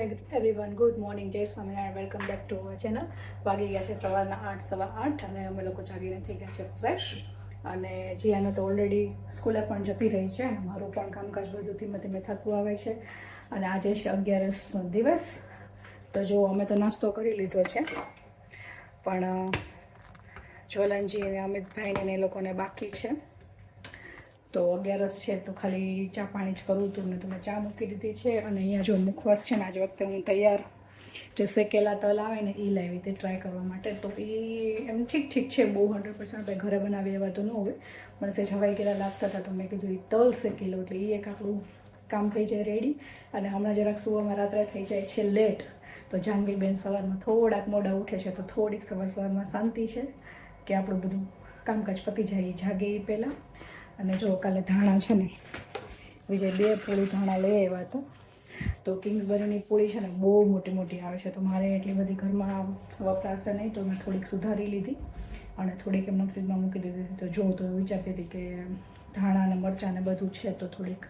Everyone good morning Jai Swaminarayan welcome back to our channel વાગી ગયા છે સવારના આઠ, સવા આઠ, અને અમે લોકો જાગીને થઈ ગયા છે ફ્રેશ અને જીયાને તો ઓલરેડી સ્કૂલે પણ જતી રહી છે મારું પણ કામકાજ બધું ધીમે ધીમે થતું આવે છે. અને આજે છે અગિયારસનો દિવસ. તો જો અમે તો નાસ્તો કરી લીધો છે. પણ, જ્વલનજી અને અમિતભાઈને એ લોકોને બાકી છે. તો અગિયારસ છે, તો ખાલી ચા પાણી જ કરવું હતું ને તો મેં ચા મૂકી દીધી છે અને અહીંયા જો મુખવાસ છે ને, આજ વખતે હું તૈયાર જે શેકેલા તલ આવે ને એ લાવી, તે ટ્રાય કરવા માટે. તો એ એમ ઠીક ઠીક છે, બહુ હંડ્રેડ પર્સન્ટ આપણે ઘરે બનાવી એવા તો ન હોય. મને તે જવાઈ ગયેલા લાગતા હતા, તો મેં કીધું એ તલ શેકી એટલે એ એક આપણું કામ થઈ જાય રેડી અને હમણાં જરાક સુવામાં રાત્રે થઈ જાય છે લેટ તો જાનવીબેન સવારમાં થોડાક મોડા ઉઠે છે, તો થોડીક સવાર સવારમાં શાંતિ છે કે આપણું બધું કામકાજ પતી જાય જાગે એ પહેલાં. અને જો કાલે ધાણા છે ને, વિજય બે પોળી ધાણા લઈ આવ્યા હતા. તો કિંગ્સબરીની પૂળી છે ને બહુ મોટી મોટી આવે છે. તો મારે એટલી બધી ઘરમાં વપરાશે નહીં, તો મેં થોડીક સુધારી લીધી અને થોડીક એમને ફ્રીજમાં મૂકી દીધી તો જો, તો વિચારતી હતી કે ધાણા અને મરચાં ને બધું છે, તો થોડીક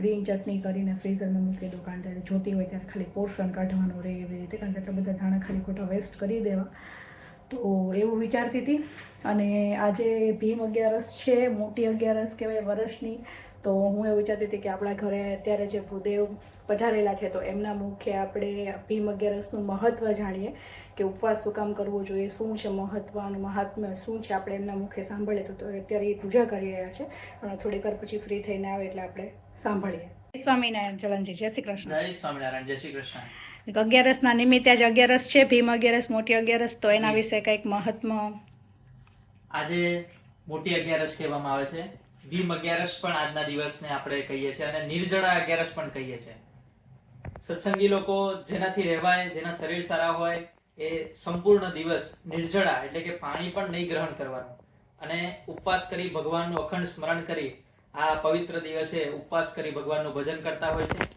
ગ્રીન ચટણી કરીને ફ્રીઝરમાં મૂકી દો કારણ કે જોતી હોય ત્યારે ખાલી પોર્શન કાઢવાનું રહે એવી રીતે. કારણ કે એટલા બધા ધાણા ખાલી ખોટા વેસ્ટ કરી દેવા. તો એવું વિચારતી હતી. અને આજે ભીમ અગિયારસ છે, મોટી અગિયારસ કહેવાય વર્ષની. તો હું એવું વિચારતી હતી કે આપણા ઘરે અત્યારે જે ભૂદેવ પધારેલા છે, તો એમના મુખે આપણે ભીમ અગિયારસનું મહત્ત્વ જાણીએ કે ઉપવાસ શું કામ કરવું જોઈએ, શું છે મહત્વનું, મહાત્મ્ય, શું છે આપણે એમના મુખે સાંભળીએ તો અત્યારે એ પૂજા કરી રહ્યા છે. પણ થોડીક વાર પછી ફ્રી થઈને આવે એટલે આપણે સાંભળીએ. સ્વામિનારાયણ ચલનજી જય શ્રી કૃષ્ણ. જય સ્વામિનારાયણ, જય શ્રી કૃષ્ણ. અગિયારસના નિમિત્તે આજે અગિયારસ છે ભીમ અગિયારસ મોટી અગિયારસ તો એના વિશે કંઈક મહત્વ આજે મોટી અગિયારસ કહેવામાં આવે છે. ભીમ અગિયારસ પણ આજના દિવસને આપણે કહીએ છીએ અને નિર્જળા અગિયારસ પણ કહીએ છીએ. સત્સંગી લોકો જેનાથી રહેવાય જેના શરીર સારા હોય એ સંપૂર્ણ દિવસ નિર્જળા એટલે કે પાણી પણ નહીં ગ્રહણ કરવાનું. અને ઉપવાસ કરી ભગવાનનું અખંડ સ્મરણ કરી આ પવિત્ર દિવસે ઉપવાસ કરી ભગવાનનું ભજન કરતા હોય છે.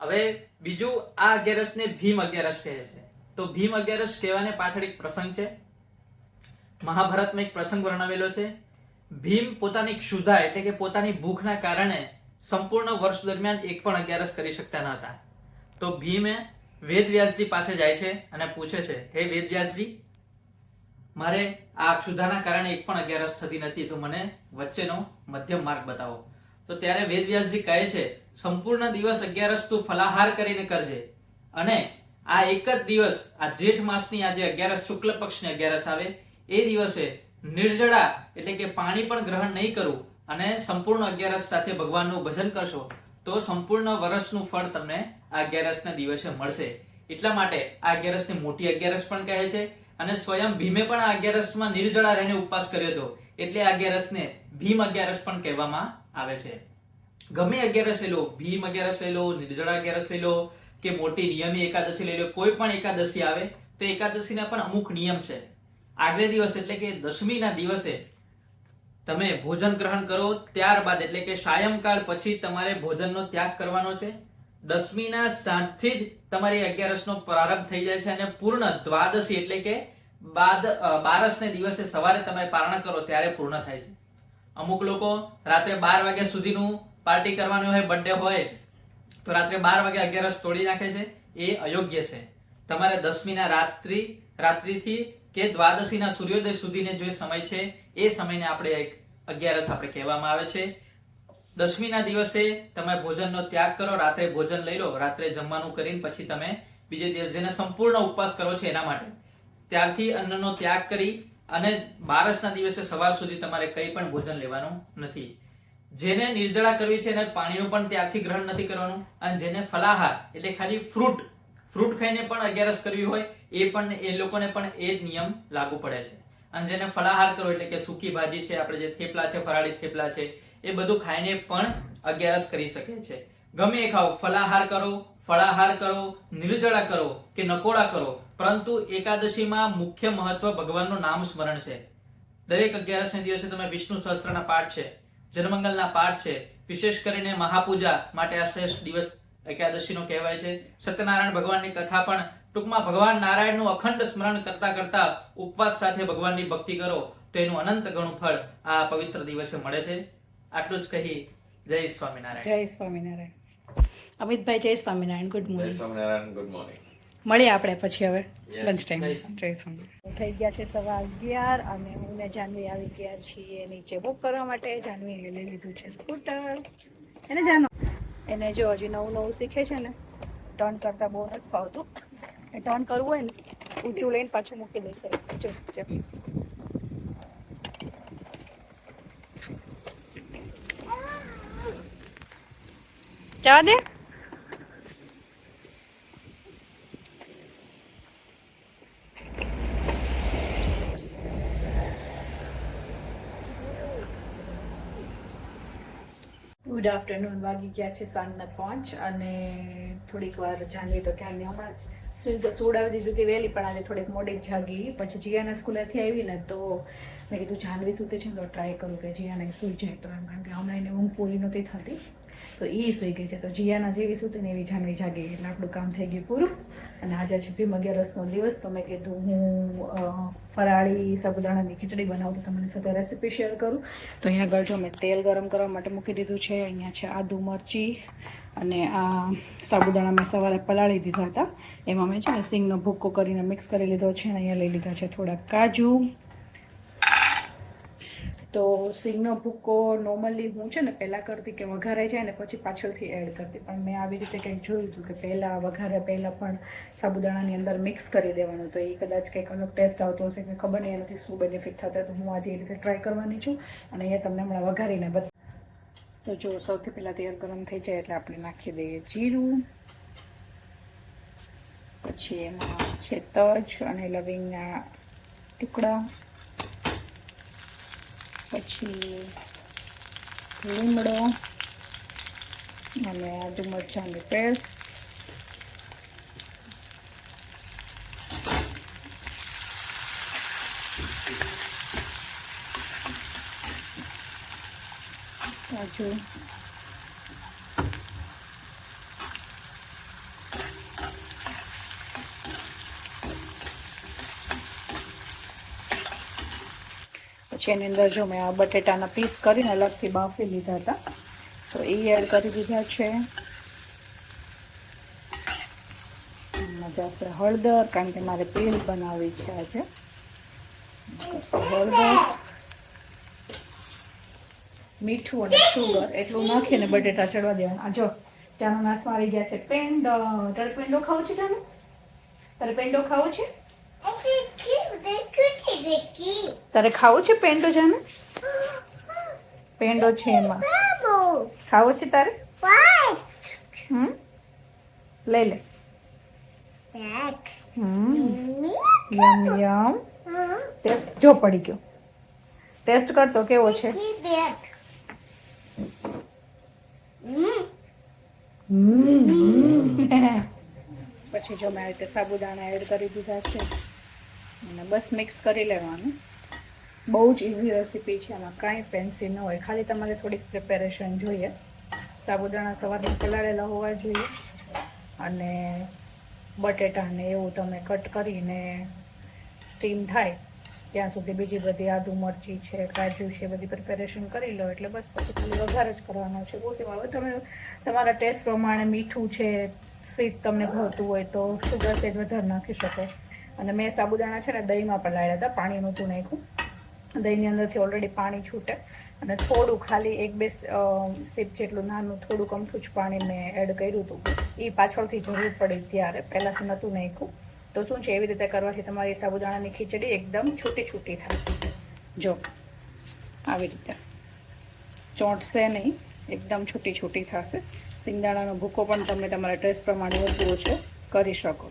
હવે બીજું આ અગિયારસને ભીમ અગિયારસ કહે છે. તો ભીમ અગિયારસ કહેવાને પાછળ એક પ્રસંગ છે. મહાભારતમાં એક પ્રસંગ વર્ણવેલો છે. ભીમ પોતાની ક્ષુધા એટલે કે પોતાની ભૂખના કારણે સંપૂર્ણ વર્ષ દરમિયાન એક પણ અગિયારસ કરી શકતા ન હતા. તો ભીમે વેદવ્યાસજી પાસે જાય છે અને પૂછે છે, હે વેદવ્યાસજી મારે આ ક્ષુધાના કારણે એક પણ અગિયારસ થતી નથી, તો મને વચ્ચેનો મધ્યમ માર્ગ બતાવો. તો ત્યારે વેદવ્યાસજી કહે છે, સંપૂર્ણ દિવસ અગિયારસ તું ફલાહાર કરીને કરજે. અને આ એક જ દિવસ, આ જેઠ માસની આજે અગિયારસ, શુક્લ પક્ષની અગિયારસ આવે, એ દિવસે નિર્જળા એટલે કે પાણી પણ ગ્રહણ નહીં કરવું અને સંપૂર્ણ અગિયારસ સાથે ભગવાનનું ભજન કરશો, તો સંપૂર્ણ વર્ષનું ફળ તમને આ અગિયારસના દિવસે મળશે. એટલા માટે આ અગિયારસને મોટી અગિયારસ પણ કહે છે અને સ્વયં ભીમે પણ આ અગિયારસમાં નિર્જળા રહીને ઉપવાસ કર્યો હતો. એટલે આ અગિયારસને ભીમ અગિયારસ પણ કહેવામાં આવે છે. ગમે અગિયારસ લઈ લો, ભીમ અગિયારસ લઈ લો, નિર્જળા અગિયારસ લઈ લો, કે મોટી નિયમી એકાદશી લઈ લો, કોઈ પણ એકાદશી આવે, તો એકાદશીના પણ અમુક નિયમ છે. આગલે દિવસ એટલે કે દશમીના દિવસે તમે ભોજન ગ્રહણ કરો, ત્યારબાદ એટલે કે સાયંકાળ પછી તમારે ભોજનનો ત્યાગ કરવાનો છે. દસમીના સાંજથી જ તમારી અગિયારસનો પ્રારંભ થઈ જાય છે અને પૂર્ણ દ્વાદશી એટલે કે બાદ બારસને દિવસે સવારે તમે પારણ કરો, ત્યારે પૂર્ણ થાય છે. અમુક લોકો રાત્રે બાર વાગ્યા સુધીનું પાર્ટી કરવાની હોય બર્થડે હોય, તો રાત્રે બાર વાગે અગિયારસ તોડી નાખે છે. એ અયોગ્ય છે. તમારે દસમીના રાત્રિ, રાત્રિથી કે દ્વાદશીના સૂર્યોદય સુધીને જે સમય છે, એ સમયને આપણે એક અગિયારસ આપણે કહેવામાં આવે છે. દસમીના દિવસે તમે ભોજનનો ત્યાગ કરો, રાત્રે ભોજન લઈ લો, રાત્રે જમવાનું કરીને પછી તમે બીજે દિવસ જેને સંપૂર્ણ ઉપવાસ કરો છો એના માટે. ત્યારથી અન્નનો ત્યાગ કરી અને બારસના દિવસે સવાર સુધી તમારે કંઈ પણ ભોજન લેવાનું નથી. જેને નિર્જળા કરવી છે એને પાણીનું પણ ત્યાગથી ગ્રહણ નથી કરવાનું. અને જેને ફલાહાર, એટલે ખાલી ફ્રૂટ ફ્રૂટ ખાઈને પણ અગિયારસ કરવી હોય, એ પણ, એ લોકોને પણ એ જ નિયમ લાગુ પડે છે. અને જેને ફલાહાર કરવો એટલે કે સૂકી ભાજી છે, આપણે જે થેપલા છે, ફરાળી થેપલા છે, એ બધું ખાઈને પણ અગિયારસ કરી શકે છે. ગમે એ ખાઓ, ફલાહાર કરો, ફળાહાર કરો, નિર્જળા કરો કે નકોડા કરો પરંતુ એકાદશીમાં મુખ્ય મહત્વ ભગવાનનું નામ સ્મરણ છે. દરેક અગિયારસને દિવસે તમે વિષ્ણુ સહસ્ત્રના પાઠ છે જનમંગલના પાઠ છે વિશેષ કરીને મહાપૂજા માટે આ શ્રેષ્ઠ દિવસ એકાદશીનો કહેવાય છે. સત્યનારાયણ ભગવાનની કથા પણ ટૂંકમાં ભગવાન નારાયણનું અખંડ સ્મરણ કરતા કરતા ઉપવાસ સાથે ભગવાનની ભક્તિ કરો તો એનું અનંત ગણું ફળ આ પવિત્ર દિવસે મળે છે. આટલું જ કહી જય સ્વામિનારાયણ. જય સ્વામિનારાયણ. અમિતભાઈ જય સ્વામિનારાયણ. ગુડ જય સ્વામિનારાયણ. ગુડ મોર્નિંગ મળીએ આપણે પછી હવે લંચ ટાઈમ જય જય થઈ ગયા છે સવા અગિયાર અને હું ને જાનવી આવી ગયા છીએ નીચે બુક કરવા માટે. જાનવીએ લઈ લીધું છે સ્કૂટર એને જાનો એને જો હજી નવું નવું શીખે છે ને ટર્ન કરતા બહુ નથી ફાવતું. એ ટર્ન કરવું હોય ને ઊંચું લઈને પાછું મૂકી દેશે જો જો. જવા દે. Good afternoon. વાગી ગયા છે સાંજના પાંચ અને થોડીક વાર જાગી તો ક્યાંની હમણાં જ સુઈ તો સોડાવી દીધું કે વહેલી, પણ આજે થોડીક મોડી જાગી. પછી જીયાના સ્કૂલેથી આવી ને તો મેં કીધું, જાનવી સૂતે છે તો ટ્રાય કરું કે જીયાને સુઈ જાય તો એમ. કારણ કે હમણાં એને ઊંઘ પૂરી નહોતી થતી. તો એ સુઈ ગઈ છે. તો જીયાના જેવી સૂતી ને એવી જાનવી જાગી એટલે આપણું કામ થઈ ગયું પૂરું. અને આજે છે ભીમ અગિયારસનો દિવસ. તો મેં કીધું હું ફરાળી, સાબુદાણાની ખીચડી બનાવું તો તમારી સાથે રેસીપી શેર કરું. તો અહીંયા આગળ જો મેં તેલ ગરમ કરવા માટે મૂકી દીધું છે. અહીંયા છે આદુ મરચી અને આ સાબુદાણા મેં સવારે પલાળી દીધા હતા. એમાં મેં છે ને સિંગનો ભૂક્કો કરીને મિક્સ કરી લીધો છે અને અહીંયા લઈ લીધા છે થોડા કાજુ. તો સિંગનો ભૂક્કો નોર્મલી હું છે ને પહેલાં કરતી કે વઘારે જાય ને પછી પાછળથી એડ કરતી. પણ મેં આવી રીતે કંઈક જોયું હતું કે પહેલાં વઘારે, પહેલાં પણ સાબુદાણાની અંદર મિક્સ કરી દેવાનું. તો એ કદાચ કંઈક અલગ ટેસ્ટ આવતો હશે કે ખબર નહીં, એનાથી શું બેનિફિટ થતા તો હું આજે એ રીતે ટ્રાય કરવાની છું અને એ તમને હમણાં વઘારીને બતા તો જો સૌથી પહેલાં તેલ ગરમ થઈ જાય એટલે આપણે નાખી દઈએ જીરું. પછી એમાં છે તજ અને લવિંગના ટુકડા. પછી લીમડો અને આદુ મરચાંની પેસ્ટ. કાજુ. પછી એની અંદર જો મેં આ બટેટાના પીસ કરીને અલગથી બાફી લીધા હતા. તો એ એડ કરી દીધા છે. છે હળદર, કારણ કે મારે પેલ બનાવવી છે આજે. હળદર, મીઠું અને સુગર એટલું નાખીને બટેટા ચડવા દેવાના. જો, ચાનો નાશમાં આવી ગયા છે. પેંડો, તારે પેંડો ખાવું છે, ચાનો? તારે પેંડો ખાવું છે? તારે ખાવું છે પેંડો જાને? પેંડો છે એમાં. ખાવો છે તારે? હમ? લઈ લે. હમ. યમ યમ. ટેસ્ટ જો પડી ગયો. ટેસ્ટ કરતો કેવો છે? પછી જો મેં આ રીતે સાબુદાણા એડ કરી દીધા છે. અને બસ મિક્સ કરી લેવાનું. બહુ જ ઇઝી રેસીપી છે, આમાં કાંઈ ફેન્સી ન હોય. ખાલી તમારે થોડીક પ્રિપેરેશન જોઈએ. સાબુદાણા સવારે પલાળેલા હોવા જોઈએ. અને બટેટાને એવું તમે કટ કરીને સ્ટીમ થાય, ત્યાં સુધી બીજી બધી આદુ મરચી છે, કાજુ છે, બધી પ્રિપેરેશન કરી લો. એટલે બસ પછી ખાલી વઘાર જ કરવાનો છે. બહુ હવે તમે તમારા ટેસ્ટ પ્રમાણે મીઠું છે સ્વીટ તમને ભાવતું હોય તો શુગર સેજ વધારે નાખી શકો. અને મેં સાબુદાણા છે ને દહીંમાં પલાળ્યા હતા, પાણી નહોતું નાખ્યું. દહીંની અંદરથી ઓલરેડી પાણી છૂટે. અને થોડું ખાલી એક બે સીપ જેટલું નાનું થોડુંક અમથું જ પાણી મેં એડ કર્યું હતું. એ પાછળથી જરૂર પડી ત્યારે, પહેલાંથી નહોતું નાખ્યું. તો શું છે, એવી રીતે કરવાથી તમારી સાબુદાણાની ખીચડી એકદમ છૂટી છૂટી થાય. જો, આવી રીતે. ચોંટશે નહીં, એકદમ છૂટી છૂટી થશે. સિંગદાણાનો ભૂકો પણ તમે તમારા ટેસ્ટ પ્રમાણે વધુ છે કરી શકો.